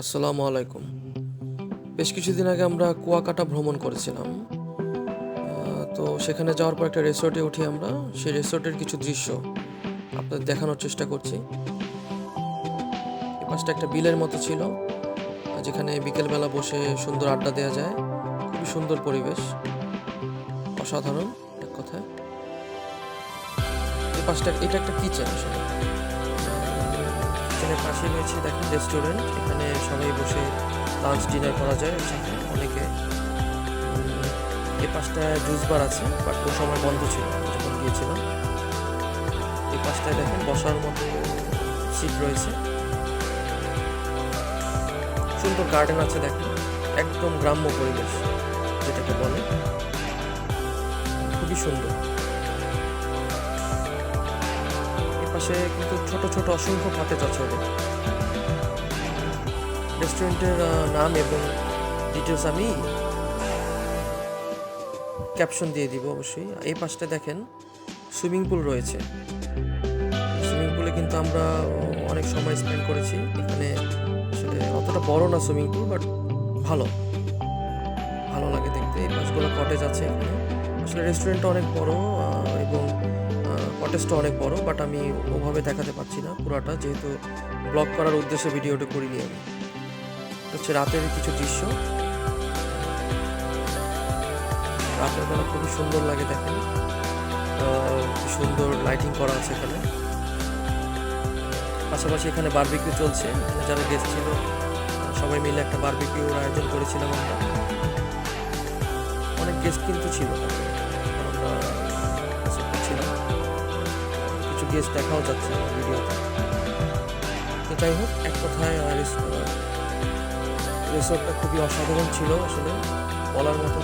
আসসালামু আলাইকুম। বেশ কিছুদিন আগে আমরা কুয়াকাটা ভ্রমণ করেছিলাম। তো সেখানে যাওয়ার পর একটা রিসোর্টে উঠি আমরা। সেই রিসোর্টের কিছু দৃশ্য আপনাদের দেখানোর চেষ্টা করছি। এ পাশটা একটা বিলের মতো ছিল, যেখানে বিকেলবেলা বসে সুন্দর আড্ডা দেওয়া যায়। খুবই সুন্দর পরিবেশ। অসাধারণ, এক কথায়। এই পাশটা এটা একটা কিচেন আসলে। কিচেনের পাশে রয়েছে, দেখেন রেস্টুরেন্ট এখানে সবাই বসে লাঞ্চ ডিনার করা যায় একসাথে অনেকে। এ পাশটায় জুস বার আছে বাট ওই সময় বন্ধ ছিল, যখন গিয়েছিলাম। এই পাশটায় দেখেন, বসার মতো সিট রয়েছে। সুন্দর গার্ডেন আছে, দেখেন। একদম গ্রাম্য পরিবেশ, যেটাকে বলে। খুবই সুন্দর। পাশে কিন্তু ছোট ছোট অসংখ্য কটেজ আছে রেস্টুরেন্টের নাম এবং ডিটেলস আমি ক্যাপশন দিয়ে দিব অবশ্যই। এই পাশটা দেখেন সুইমিং পুল রয়েছে। সুইমিং পুলে কিন্তু আমরা অনেক সময় স্পেন্ড করেছি। এখানে আসলে অতটা বড় না সুইমিং পুল বাট ভালো। ভালো লাগে দেখতে। এই পাশগুলো কটেজ আছে এখানে। আসলে রেস্টুরেন্টটা অনেক বড় এবং কটেজটা অনেক বড় বাট আমি ওভাবে দেখাতে পারছি না পুরাটা, যেহেতু ব্লগ করার উদ্দেশ্যে ভিডিওটা করিনি আমি। হচ্ছে রাতের কিছু দৃশ্য। রাতের বেলা খুবই সুন্দর লাগে দেখেন। সুন্দর লাইটিং করা আছে এখানে। পাশাপাশি এখানে বার্বিকিউ চলছে। যারা গেস্ট ছিল সবাই মিলে একটা বারবিকিউর আয়োজন করেছিলাম আমরা। অনেক গেস্ট কিন্তু ছিল। তখন গেস্ট দেখাও যাচ্ছে আমার ভিডিওতে। তো যাই হোক, এক কথায় রিসোর্টটা খুবই অসাধারণ ছিল আসলে, বলার মতো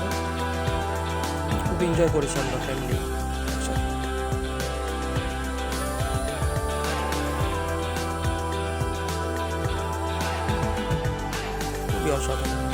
খুব এনজয় করেছি আমরা ফ্যামিলি খুবই অসাধারণ।